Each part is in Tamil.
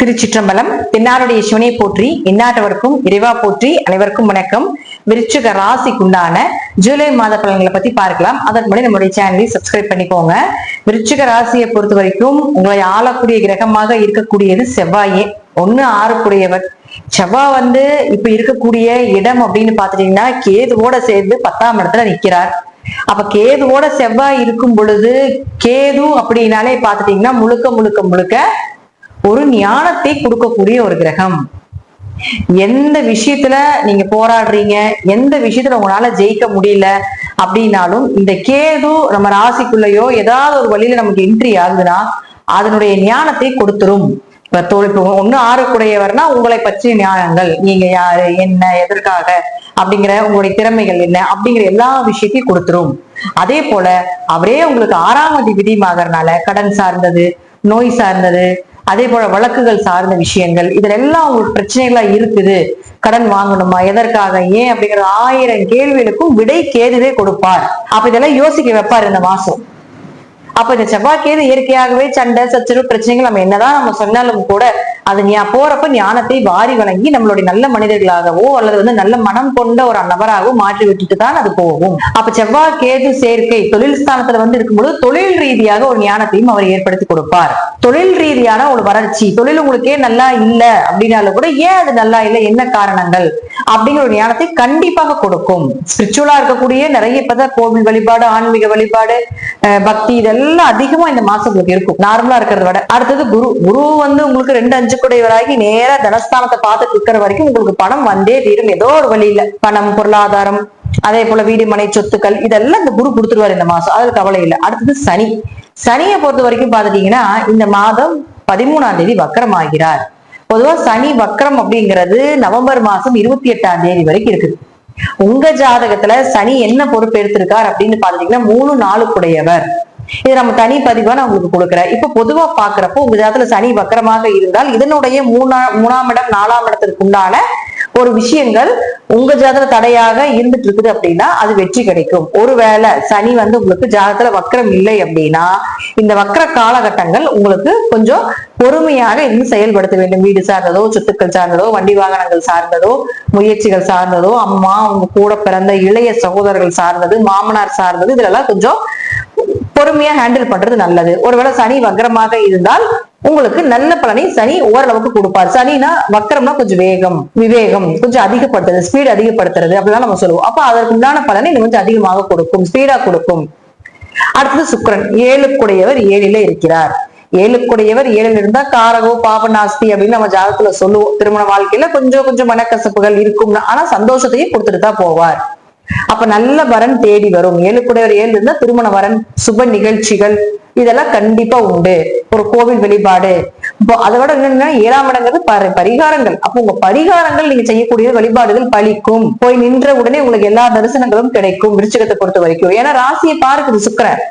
திருச்சிற்றம்பலம் தென்னாருடைய சிவனை போற்றி எந்நாட்டவருக்கும் இறைவா போற்றி அனைவருக்கும் வணக்கம். விருச்சிக ராசிக்குண்டான ஜூலை மாத பலன்களை பத்தி பார்க்கலாம். அதற்கு முன்னாடி நம்மளுடைய சேனலை சப்ஸ்கிரைப் பண்ணிக்கோங்க. விருச்சிக ராசியை பொறுத்த வரைக்கும் உங்களை ஆளக்கூடிய கிரகமாக இருக்கக்கூடியது செவ்வாயே. ஒண்ணு ஆறுக்குடையவர். செவ்வாய் வந்து இப்ப இருக்கக்கூடிய இடம் அப்படின்னு பாத்துட்டீங்கன்னா கேதுவோட சேர்ந்து பத்தாம் இடத்துல நிக்கிறார். அப்ப கேதுவோட செவ்வாய் இருக்கும் பொழுது கேது அப்படின்னாலே பாத்துட்டீங்கன்னா முழுக்க முழுக்க முழுக்க ஒரு ஞானத்தை கொடுக்கக்கூடிய ஒரு கிரகம். எந்த விஷயத்துல நீங்க போராடுறீங்க எந்த விஷயத்துல உங்களால ஜெயிக்க முடியல அப்படின்னாலும் இந்த கேது நம்ம ராசிக்குள்ளேயோ ஏதாவது ஒரு வழியில நமக்கு என்ட்ரி ஆகுதுன்னா அதனுடைய ஞானத்தை கொடுத்துரும். இப்ப தோல் ஒண்ணு ஆறுக்குடையவர்னா உங்களை பற்றிய ஞானங்கள் நீங்க யாரு என்ன எதற்காக அப்படிங்கிற உங்களுடைய திறமைகள் என்ன அப்படிங்கிற எல்லா விஷயத்தையும் கொடுத்துரும். அதே போல அவரே உங்களுக்கு ஆறாம் அதிபதி ஆகறனால கடன் சார்ந்தது நோய் சார்ந்தது அதே போல வழக்குகள் சார்ந்த விஷயங்கள் இதுல எல்லாம் உங்களுக்கு பிரச்சனைகளா இருக்குது. கடன் வாங்கணுமா? எதற்காக? ஏன்? அப்படிங்கிற ஆயிரம் கேள்விகளுக்கும் விடை கேதுவே கொடுப்பார். அப்ப இதெல்லாம் யோசிக்க வைப்பார் இந்த மாசம். அப்ப இந்த செவ்வாய்க்கேது இயற்கையாகவே சண்டை சச்சரவு பிரச்சனைகள் நம்ம என்னதான் நம்ம சொன்னாலும் கூட அது ஞா போறப்ப ஞானத்தை வாரி வழங்கி நம்மளுடைய நல்ல மனிதர்களாகவோ அல்லது வந்து நல்ல மனம் கொண்ட ஒரு நபராகவோ மாற்றி விட்டுட்டு தான் அது போகும். அப்ப செவ்வாய் கேது சேர்க்கை தொழில் ஸ்தானத்துல வந்து இருக்கும்போது தொழில் ரீதியாக ஒரு ஞானத்தையும் அவர் ஏற்படுத்தி கொடுப்பார். தொழில் ரீதியான ஒரு வளர்ச்சி தொழில் உங்களுக்கே நல்லா இல்ல அப்படின்னாலும் கூட ஏன் அது நல்லா இல்லை என்ன காரணங்கள் அப்படிங்கிற ஒரு ஞானத்தை கண்டிப்பாக கொடுக்கும். ஸ்பிரிச்சுவலா இருக்கக்கூடிய நிறைய இப்பதான் கோவில் வழிபாடு ஆன்மீக வழிபாடு அஹ் பக்தி இதெல்லாம் அதிகமா இந்த மாசம் உங்களுக்கு இருக்கும் நார்மலா இருக்கிறத விட. அடுத்தது குரு. குரு வந்து உங்களுக்கு ரெண்டு அஞ்சு குடையவராகி நேர தனஸ்தானத்தை பார்த்துட்டு இருக்கிற வரைக்கும் உங்களுக்கு பணம் வந்தே தீரும். ஏதோ ஒரு வழியில. பணம் பொருளாதாரம் அதே போல வீடு மனை சொத்துக்கள் இதெல்லாம் இந்த குரு கொடுத்துருவாரு இந்த மாசம். அதுல கவலை இல்லை. அடுத்தது சனி. சனியை பொறுத்த வரைக்கும் பாத்துட்டீங்கன்னா இந்த மாதம் பதிமூணாம் தேதி வக்கரம் ஆகிறார் பொதுவா சனி வக்கரம் அப்படிங்கிறது நவம்பர் மாசம் இருபத்தி எட்டாம் தேதி வரைக்கும் இருக்குது. உங்க ஜாதகத்துல சனி என்ன பொறுப்பு எடுத்திருக்கார் அப்படின்னு பாத்துட்டீங்கன்னா மூணு நாளுக்குடையவர் இது நம்ம தனி பதிவா நான் உங்களுக்கு கொடுக்குறேன். இப்ப பொதுவா பாக்குறப்போ உங்க ஜாதத்துல சனி வக்கரமாக இருந்தால் இதனுடைய மூணா மூணாம் இடம் நாலாம் இடத்திற்கு உண்டான ஒரு விஷயங்கள் உங்க ஜாதத்துல தடையாக இருந்துட்டு இருக்குது அப்படின்னா அது வெற்றி கிடைக்கும். ஒருவேளை சனி வந்து உங்களுக்கு ஜாதத்துல வக்கரம் இல்லை அப்படின்னா இந்த வக்கர காலகட்டங்கள் உங்களுக்கு கொஞ்சம் பொறுமையாக இருந்து செயல்படுத்த வேண்டும். வீடு சார்ந்ததோ சொத்துக்கள் சார்ந்ததோ வண்டி வாகனங்கள் சார்ந்ததோ முயற்சிகள் சார்ந்ததோ அம்மா அவங்க கூட பிறந்த இளைய சகோதரர்கள் சார்ந்தது மாமனார் சார்ந்தது இதுலெல்லாம் கொஞ்சம் பொறுமையா ஹேண்டில் பண்றது நல்லது. ஒருவேளை சனி வக்கரமாக இருந்தால் உங்களுக்கு நல்ல பலனை சனி ஓரளவுக்கு கொடுப்பார். சனினா வக்கரம்னா கொஞ்சம் வேகம் விவேகம் கொஞ்சம் அதிகப்படுத்துறது ஸ்பீடு அதிகப்படுத்துறது அப்படிலாம் நம்ம சொல்லுவோம். அப்ப அதற்கு உண்டான பலனை இன்னும் கொஞ்சம் அதிகமாக கொடுக்கும் ஸ்பீடா கொடுக்கும். அடுத்தது சுக்கரன். ஏழுக்குடையவர் ஏழில இருக்கிறார். ஏழுக்குடையவர் ஏழில் இருந்தா காரகோ பாபநாஸ்தி அப்படின்னு நம்ம ஜாதகத்துல சொல்லுவோம். திருமண வாழ்க்கையில கொஞ்சம் கொஞ்சம் மனக்கசப்புகள் இருக்கும் ஆனா சந்தோஷத்தையும் கொடுத்துட்டு தான் போவார். அப்ப நல்ல வரன் தேடி வரும். ஏழுக்குடையவர் ஏழு இருந்தா திருமண வரன் சுப நிகழ்ச்சிகள் இதெல்லாம் கண்டிப்பா உண்டு. ஒரு கோவில் வெளிப்பாடு இப்போ அதை விட என்னன்னா ஏழாம் இடங்கிறது பரிகாரங்கள். அப்போ உங்க பரிகாரங்கள் நீங்க செய்யக்கூடிய வழிபாடுகள் பலிக்கும். போய் நின்ற உடனே உங்களுக்கு எல்லா தரிசனங்களும் கிடைக்கும் விருச்சிகத்தை பொறுத்த வரைக்கும். ஏன்னா ராசியை பார்க்குது சுக்கரன்.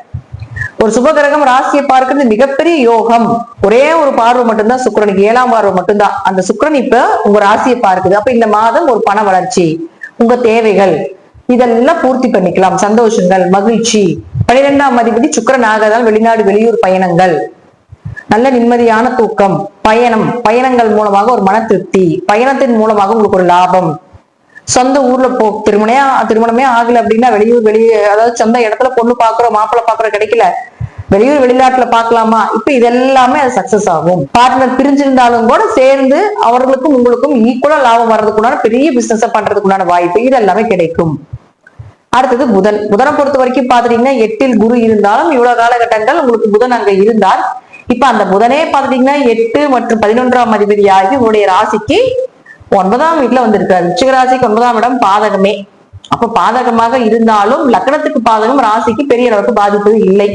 ஒரு சுபகிரகம் ராசியை பார்க்கிறது மிகப்பெரிய யோகம். ஒரே ஒரு பார்வை மட்டும்தான் சுக்கிரனுக்கு. ஏழாம் பார்வை மட்டும்தான். அந்த சுக்கரன் இப்ப உங்க ராசியை பார்க்குது. அப்ப இந்த மாதம் ஒரு பண வளர்ச்சி. உங்க தேவைகள். இதெல்லாம் பூர்த்தி பண்ணிக்கலாம். சந்தோஷங்கள் மகிழ்ச்சி. பனிரெண்டாம் அதிபதி சுக்கிரன் ஆகதால் வெளிநாடு வெளியூர் பயணங்கள். நல்ல நிம்மதியான தூக்கம் பயணம் பயணங்கள் மூலமாக ஒரு மன திருப்தி பயணத்தின் மூலமாக உங்களுக்கு ஒரு லாபம். சொந்த ஊர்ல போ திருமணமே திருமணமே ஆகல அப்படின்னா வெளியூர் வெளியே அதாவது சொந்த இடத்துல பொண்ணு பாக்குறோம் மாப்பிள்ள பாக்குறோம் கிடைக்கல. வெளியூர் வெளிநாட்டுல பாக்கலாமா? இப்ப இதெல்லாமே அது சக்சஸ் ஆகும். பார்ட்னர் பிரிஞ்சிருந்தாலும் கூட சேர்ந்து அவர்களுக்கும் உங்களுக்கும் ஈக்குவலா லாபம் வர்றதுக்குண்டான பெரிய பிசினஸ் பண்றதுக்குண்டான வாய்ப்பு இது எல்லாமே கிடைக்கும். அடுத்தது புதன். புதனை பொறுத்த வரைக்கும் பாத்துட்டீங்கன்னா எட்டில் குரு இருந்தாலும் இவ்வளவு காலகட்டங்கள் உங்களுக்கு புதன் அங்க இருந்தால் இப்ப அந்த புதனே பாத்துட்டீங்கன்னா எட்டு மற்றும் பதினொன்றாம் அதிபதியாகி உங்களுடைய ராசிக்கு ஒன்பதாம் வீட்டுல வந்திருக்காரு விருச்சிக ராசிக்கு ஒன்பதாம் இடம் பாதகமே. அப்ப பாதகமாக இருந்தாலும் லக்னத்துக்கு பாதகம் ராசிக்கு பெரிய அளவுக்கு பாதிப்பு இல்லை.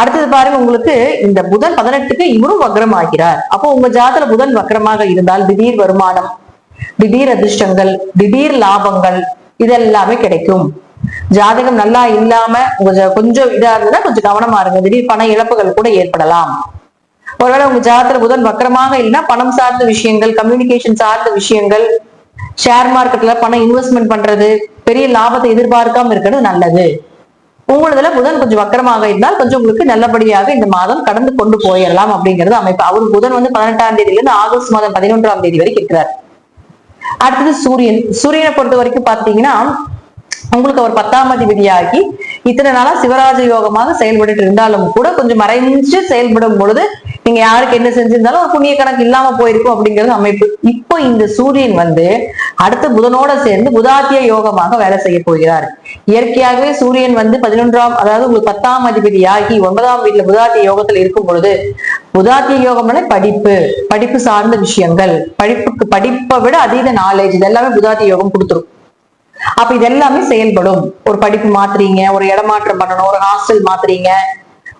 அடுத்தது பாருங்க உங்களுக்கு இந்த புதன் பதினெட்டுக்கு இவரும் வக்ரம் ஆகிறார் அப்போ உங்க ஜாதல புதன் வக்ரமாக இருந்தால் திடீர் வருமானம் திடீர் அதிர்ஷ்டங்கள் திடீர் லாபங்கள் இதெல்லாமே கிடைக்கும். ஜாதகம் நல்லா இல்லாம கொஞ்சம் கொஞ்சம் இதா இருந்ததுன்னா கொஞ்சம் கவனமா இருங்க. திடீர் பண இழப்புகள் கூட ஏற்படலாம். ஒருவேளை உங்க ஜாதகத்துல புதன் வக்கரமாக இல்லைன்னா பணம் சார்ந்த விஷயங்கள் கம்யூனிகேஷன் சார்ந்த விஷயங்கள் ஷேர் மார்க்கெட்ல பணம் இன்வெஸ்ட்மெண்ட் பண்றது பெரிய லாபத்தை எதிர்பார்க்காம இருக்கிறது நல்லது. உங்களதுல புதன் கொஞ்சம் வக்கரமாக இருந்தால் கொஞ்சம் உங்களுக்கு நல்லபடியாக இந்த மாதம் கடந்து கொண்டு போயிடலாம் அப்படிங்கிறது அமைப்பு. அவர் புதன் வந்து பதினெட்டாம் தேதியிலிருந்து ஆகஸ்ட் மாதம் பதினொன்றாம் தேதி வரைக்கும் இருக்கிறார். அடுத்தது சூரியன். சூரியனை பொறுத்த வரைக்கும் பாத்தீங்கன்னா உங்களுக்கு அவர் பத்தாம் அதிபதியாகி இத்தனை நாளா சிவராஜ யோகமாக செயல்பட்டு இருந்தாலும் கூட கொஞ்சம் மறைஞ்சு செயல்படும் பொழுது நீங்க யாருக்கு என்ன செஞ்சிருந்தாலும் ஒரு புண்ணிய கணக்கு இல்லாம போயிருக்கும் அப்படிங்கிறது அமைப்பு. இப்போ இந்த சூரியன் வந்து அடுத்த புதனோட சேர்ந்து புதாத்திய யோகமாக வேலை செய்ய போகிறார். இயற்கையாகவே சூரியன் வந்து பதினொன்றாம் அதாவது உங்களுக்கு பத்தாம் அதிபதியாகி ஒன்பதாம் வீட்டுல புதாத்திய யோகத்துல இருக்கும் பொழுது புதாத்திய யோகம்னா படிப்பு படிப்பு சார்ந்த விஷயங்கள் படிப்புக்கு படிப்பை விட அதீத நாலேஜ் இது எல்லாமே புதாத்திய யோகம் கொடுத்துரும். அப்ப இது எல்லாமே செயல்படும். ஒரு படிப்பு மாத்துறீங்க ஒரு இடமாற்றம் பண்ணணும் ஒரு ஹாஸ்டல் மாத்துறீங்க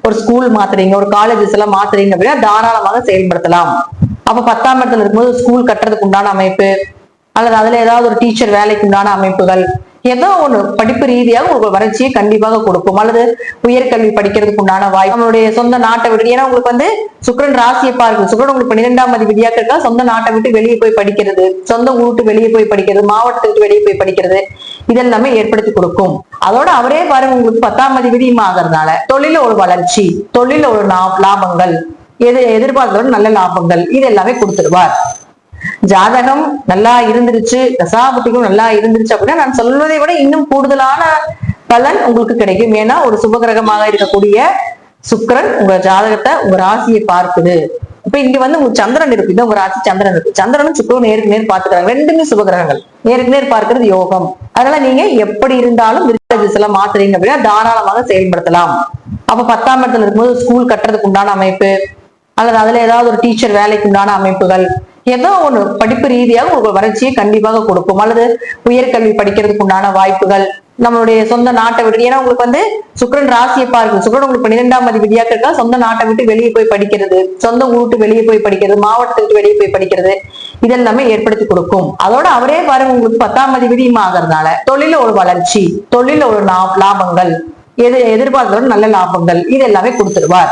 ஒரு ஸ்கூல் மாத்துறீங்க ஒரு காலேஜஸ் எல்லாம் மாத்துறீங்க அப்படின்னா தாராளமாக செயல்படுத்தலாம். அப்ப பத்தாம் இடத்துல இருக்கும்போது ஸ்கூல் கட்டுறதுக்கு உண்டான அமைப்பு அல்லது அதுல ஏதாவது ஒரு டீச்சர் வேலைக்கு உண்டான அமைப்புகள் ஏதோ ஒண்ணு படிப்பு ரீதியாக உங்களுக்கு வறட்சியை கண்டிப்பாக கொடுக்கும். அல்லது உயர்கல்வி படிக்கிறதுக்கு உண்டான வாய்ப்பு நம்மளுடைய சொந்த நாட்டை விட்டு ஏன்னா உங்களுக்கு வந்து சுக்கிரன் ராசியை பார்க்கும் சுக்கிரன் உங்களுக்கு பன்னிரெண்டாம் அதிபதியாக இருக்கா? சொந்த நாட்டை விட்டு வெளியே போய் படிக்கிறது சொந்த ஊர் வெளியே போய் படிக்கிறது மாவட்டத்தை விட்டு வெளியே போய் படிக்கிறது. இதெல்லாமே ஏற்படுத்தி கொடுக்கும். அதோட அவரே பாருங்க உங்களுக்கு பத்தாம் அதிபதியும் ஆகிறதுனால. தொழில ஒரு வளர்ச்சி தொழில ஒரு லாபங்கள் எது எதிர்பார்த்தோட நல்ல லாபங்கள் இது எல்லாமே கொடுத்துருவார் ஜாதகம் நல்லா இருந்துருச்சு தசாபுத்திக்கும் நல்லா இருந்துருச்சு அப்படின்னா நான் சொல்வதை விட இன்னும் கூடுதலான பலன் உங்களுக்கு கிடைக்கும். ஏன்னா ஒரு சுபகிரகமாக இருக்கக்கூடிய சுக்கரன் உங்க ஜாதகத்தை உங்க ராசியை பார்க்குது. இப்ப இங்க வந்து உங்க சந்திரன் இருக்கு. இது உங்க ராசி சந்திரன் இருக்கு. சந்திரனும் சுக்கிரனும் நேருக்கு நேர் பாத்துக்கிறாங்க ரெண்டுமே சுபகிரகங்கள். நேருக்கு நேர் பார்க்கிறது யோகம். அதனால நீங்க எப்படி இருந்தாலும் விருத்தஜஸ் மாத்துறீங்க அப்படின்னா தாராளமாக செயல்படுத்தலாம். அப்ப பத்தாம் இடத்துல இருக்கும்போது ஸ்கூல் கட்டுறதுக்கு உண்டான அமைப்பு அல்லது அதுல ஏதாவது ஒரு டீச்சர் வேலைக்கு உண்டான அமைப்புகள் ஏதோ ஒண்ணு. படிப்பு ரீதியாக உங்களுக்கு வறட்சியை கண்டிப்பாக கொடுக்கும். அல்லது உயர்கல்வி படிக்கிறதுக்கு உண்டான வாய்ப்புகள் நம்மளுடைய சொந்த நாட்டை விட்டு ஏன்னா உங்களுக்கு வந்து சுக்கரன் ராசியை பார்க்கும் சுக்கிரன் உங்களுக்கு பன்னிரெண்டாம் அதிபதியாக இருக்கா? சொந்த நாட்டை விட்டு வெளியே போய் படிக்கிறது. சொந்த ஊட்டு வெளியே போய் படிக்கிறது. மாவட்டத்தை விட்டு வெளியே போய் படிக்கிறது. இதெல்லாமே ஏற்படுத்தி கொடுக்கும். அதோட அவரே பாருங்க உங்களுக்கு பத்தாம் அதிபதியும் ஆகிறதுனால. தொழில ஒரு வளர்ச்சி தொழில ஒரு லா- லாபங்கள் எது எதிர்பார்த்தோட நல்ல லாபங்கள் இது எல்லாமே கொடுத்துருவார்.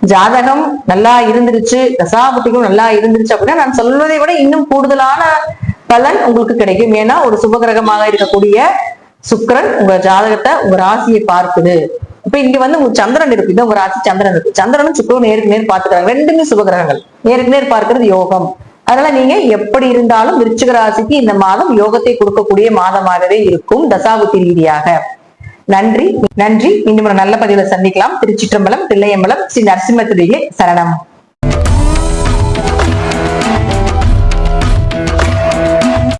ஜாதகம் நல்லா இருந்துருச்சு தசாபுத்திக்கும் நல்லா இருந்துருச்சு அப்படின்னா நான் சொல்வதை விட இன்னும் கூடுதலான பலன் உங்களுக்கு கிடைக்கும். ஏன்னா ஒரு சுபகிரகமாக இருக்கக்கூடிய சுக்கிரன் உங்க ஜாதகத்தை உங்க ராசியை பார்க்குது. இப்ப இங்க வந்து உங்க சந்திரன் இருக்கு. இது உங்க ராசி சந்திரன் இருக்கு. சந்திரனும் சுக்கரன் நேருக்கு நேர் பார்த்துக்கிறாங்க. ரெண்டுமே சுபகிரகங்கள். நேருக்கு நேர் பார்க்கறது யோகம். அதனால நீங்க எப்படி இருந்தாலும் விருச்சிக ராசிக்கு இந்த மாதம் யோகத்தை கொடுக்கக்கூடிய மாதமாகவே இருக்கும் தசாபுத்தி ரீதியாக. நன்றி. நன்றி. இன்னும் ஒரு நல்ல பதிவுல சந்திக்கலாம். திருச்சிற்றம்பலம் தில்லையம்பலம் ஸ்ரீ நரசிம்மத்துடைய சரணம்.